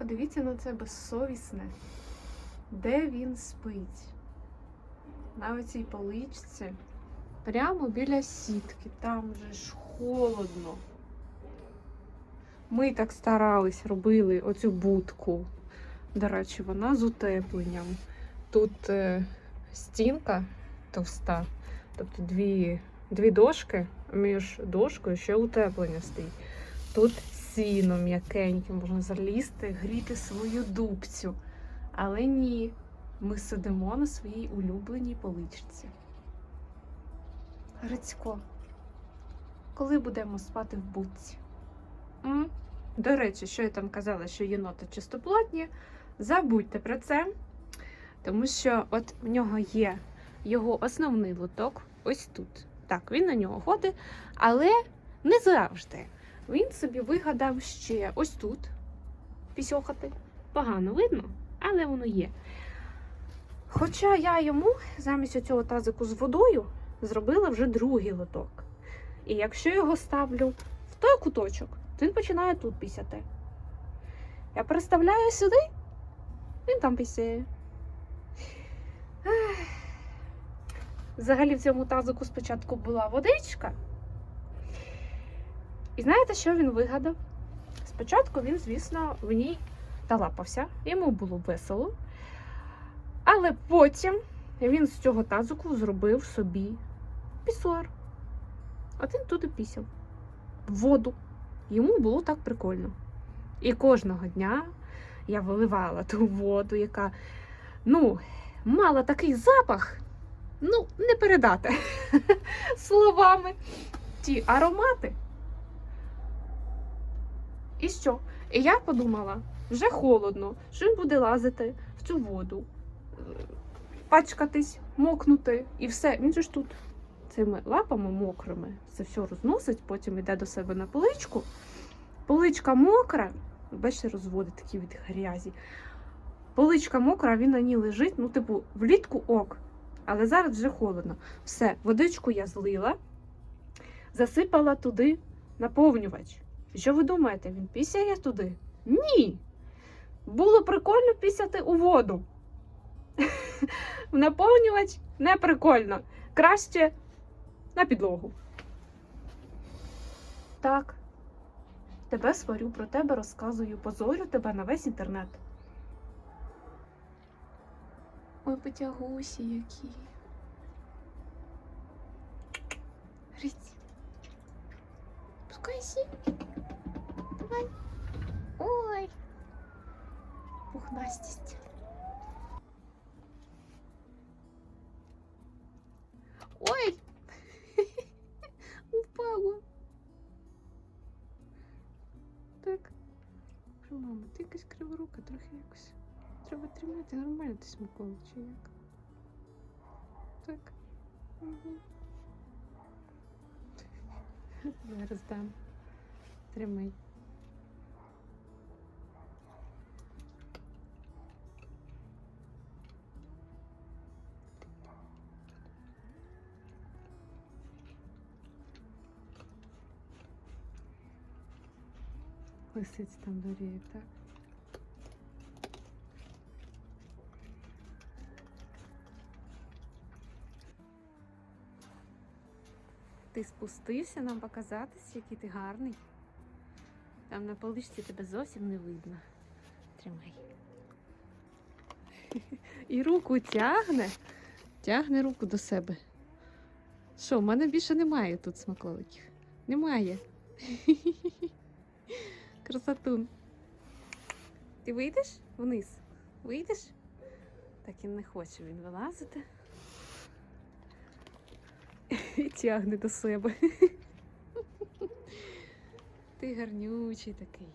Подивіться на це безсовісне. Де він спить? На оцій поличці. Прямо біля сітки. Там же ж холодно. Ми так старались, робили оцю будку. До речі, вона з утепленням. Тут е, стінка товста, тобто дві, дві дошки, між дошкою ще утеплення стоїть. Тут сіно м'якеньке, можна залізти, гріти свою дубцю. Але ні, ми сидимо на своїй улюбленій поличці. Грицько, коли будемо спати в будці? М? До речі, що я там казала, що єноти чистоплотні, забудьте про це, тому що от в нього є його основний лоток ось тут. Так, він на нього ходить, але не завжди. Він собі вигадав ще ось тут пісьохати. Погано видно, але воно є. Хоча я йому замість цього тазику з водою зробила вже другий лоток. І якщо його ставлю в той куточок, то він починає тут пісяти. Я переставляю сюди, він там пісяє. Взагалі в цьому тазику спочатку була водичка. І знаєте, що він вигадав? Спочатку він, звісно, в ній талапався, йому було весело. Але потім він з цього тазику зробив собі пісуар. Він туди пісяв. Воду. Йому було так прикольно. І кожного дня я виливала ту воду, яка, ну, мала такий запах, ну, не передати словами. Ті аромати. І що? І я подумала, вже холодно, що він буде лазити в цю воду, пачкатись, мокнути і все. Він же ж тут цими лапами мокрими це все розносить, потім йде до себе на поличку. Поличка мокра, бачите, розводи такі від грязі. Поличка мокра, він на ній лежить, ну, типу, влітку ок. Але зараз вже холодно. Все, водичку я злила, засипала туди наповнювач. Що ви думаєте, він пісяє туди? Ні. Було прикольно пісяти у воду. В наповнювач не прикольно. Краще на підлогу. Так. Тебе сварю, про тебе розказую, позорю тебе на весь інтернет. Ой, потягусі які. Гриць. Сі. Давай. Ой. Пухнастість. Ой! Упала. Так. Що, мама, ти якась криворука, трохи якось. Треба тримати нормально ти смакола, чи як? Так. Угу. Зараз дам. Тримай. Лисиць там доріє, так? Ти спустився нам показатись, який ти гарний. Там на поличці тебе зовсім не видно. Тримай. І руку тягне, тягне руку до себе. Що, в мене більше немає тут смаколиків. Немає. Красотун. Ти вийдеш вниз? Вийдеш? Так і не хоче він вилазити. І тягне до себе. Ти гарнючий такий.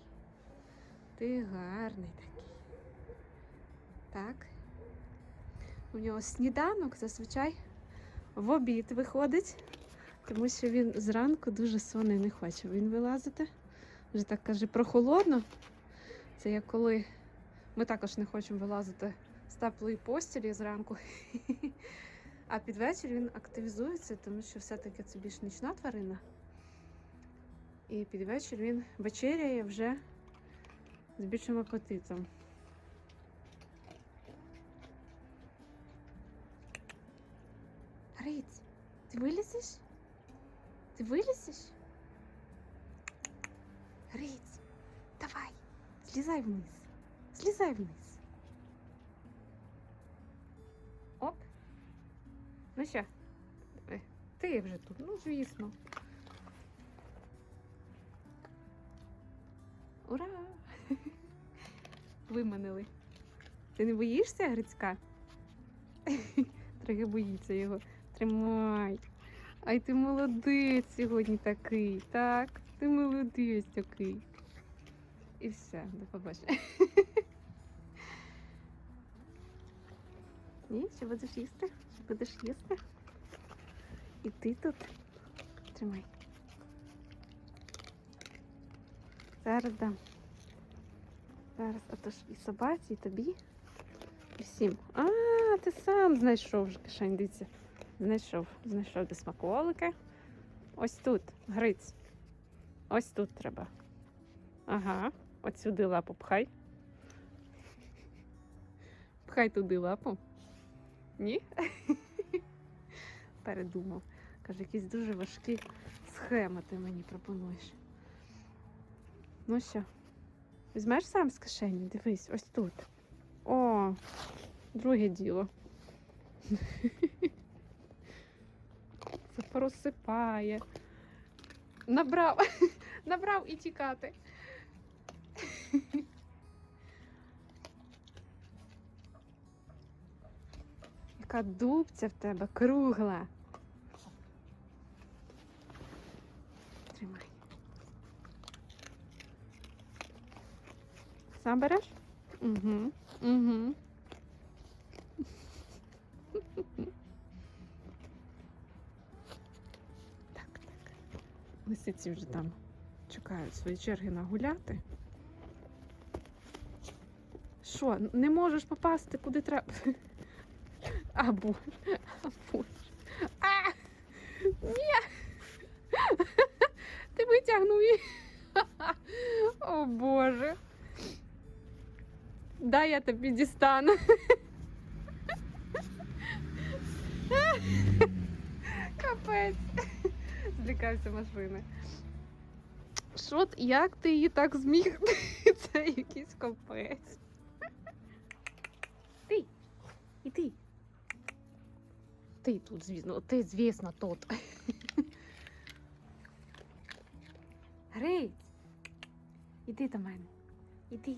Ти гарний такий. Так. У нього сніданок зазвичай в обід виходить, тому що він зранку дуже сонний не хоче він вилазити. Вже так каже, прохолодно. Це як коли ми також не хочемо вилазити з теплої постілі зранку. А під вечір він активізується, тому що все-таки це більш нічна тварина. І під вечір він вечеряє вже З більшим апетитом. Гриць, ти вилізеш? Ти вилізеш? Гриць, давай, злізай вниз. Злізай вниз. Ну? Е, Ти вже тут, ну звісно. Ура! Виманили. Ти не боїшся, Грицька? Трохи боїться його. Тримай. Ай, ти молодець сьогодні такий. Так, ти молодець такий. І все, до побачення. Ні, ще будеш їсти? Ще будеш їсти? І ти тут. Тримай. Зараз дам. Зараз, а то ж і собаці, і тобі. І всім. А, ти сам знайшов кишень, дивіться. Знайшов, знайшов де смаколики. Ось тут, Гриць. Ось тут треба. Ага, от сюди лапу пхай. Пхай туди лапу. Ні? Передумав. Каже, якісь дуже важкі схеми ти мені пропонуєш. Ну що, візьмеш сам з кишені? Дивись, ось тут. О, друге діло. Це просипає. Набрав, набрав і тікати. Яка дубця в тебе кругла. Тримай. Сам береш? Угу. Угу. Так, так. Лисиці вже там чекають свої черги нагуляти. Що, не можеш попасти куди треба? Або. Або. А! Ні! Ти витягнув її. О Боже. Дай я тобі дістану. Капець. Злякався машини. Що, як ти її так зміг? Це якийсь капець. Ти. І ти. Ти тут, звісно, ти, звісно, тут. Гриць. Іди до мене. Іди.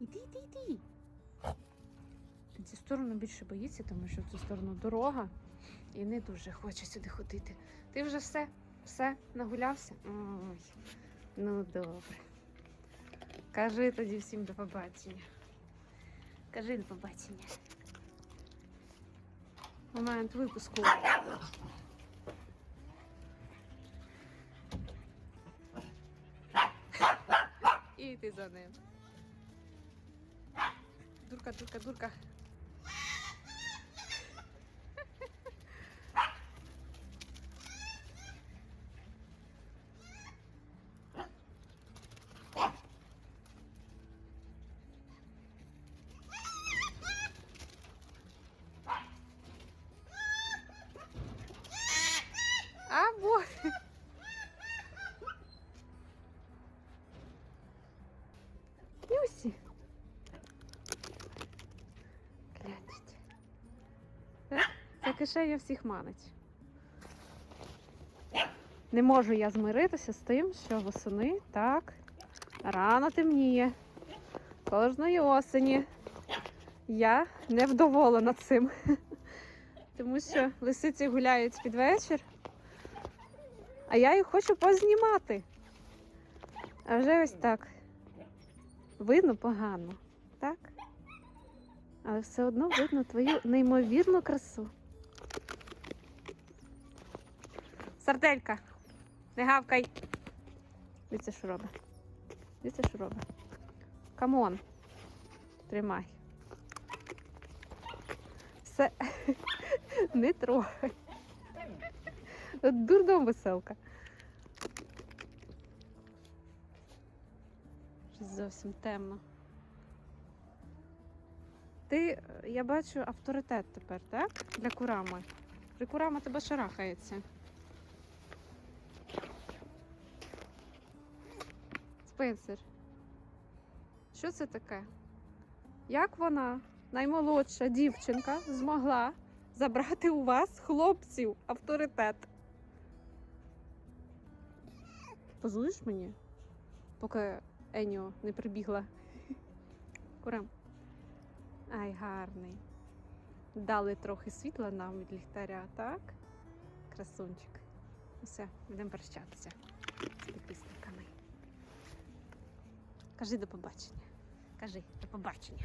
Іди, іди, іди. В цю сторону більше боїться, тому що в цю сторону дорога і не дуже хоче сюди ходити. Ти вже все, все, нагулявся? Ой, ну добре. Кажи тоді всім до побачення. Кажи до побачення. Момент випуску. І ти за ним. Дурка, дурка, дурка. Кишеня всіх манить. Не можу я змиритися з тим, що восени так рано темніє. Кожної осені. Я невдоволена цим. Тому що лисиці гуляють під вечір, а я їх хочу познімати. А вже ось так. Видно погано, так? Але все одно видно твою неймовірну красу. Сарделька, не гавкай. Дивіться, що робить. Дивіться, що робить. Камон. Тримай. Все. Не трогай. Дурдом веселка. Щось зовсім темно. Ти, я бачу, авторитет тепер, так? Для курами. При курама тебе шарахається. Спенсер. Що це таке? Як вона, наймолодша дівчинка, змогла забрати у вас хлопців авторитет? Позуєш мені? Поки Еніо не прибігла. Курам. Ай, гарний. Дали трохи світла нам від ліхтаря, так? Красунчик. Все, будемо прощатися підписниками. Кажи до побачення. Кажи до побачення.